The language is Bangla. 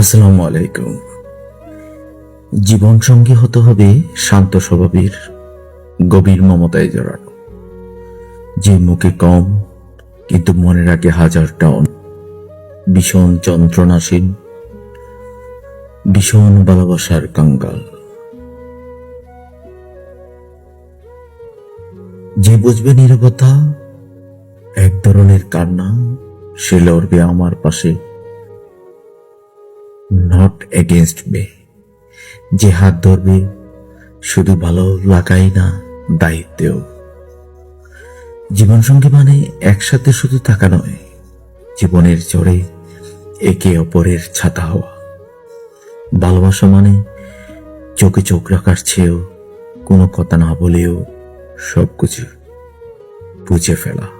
আসসালামু আলাইকুম। জীবন সঙ্গী হতে হবে শান্ত স্বভাবের, গভীর মমতায় জড়ানো। যে মুখে কম, কিন্তু মনে রাখে হাজার টন ভীষণ যন্ত্রণাসীন, ভীষণ ভালোবাসার কাঙ্গাল যে বুঝবে নীরবতা, এক ধরনের কান্না, সে লড়বে আমার পাশে। নট এগেনস্ট মে যে হাত ধরবে শুধু ভালো লাগাই না দায়িত্বেও। জীবনসঙ্গী মানে একসাথে শুধু থাকা নয়, জীবনের জোরে একে অপরের ছাতা হওয়া। ভালোবাসা মানে চোখে চোখ রাখার চেয়েও কোনো কথা না বলেও সবকিছু বুঝে ফেলা।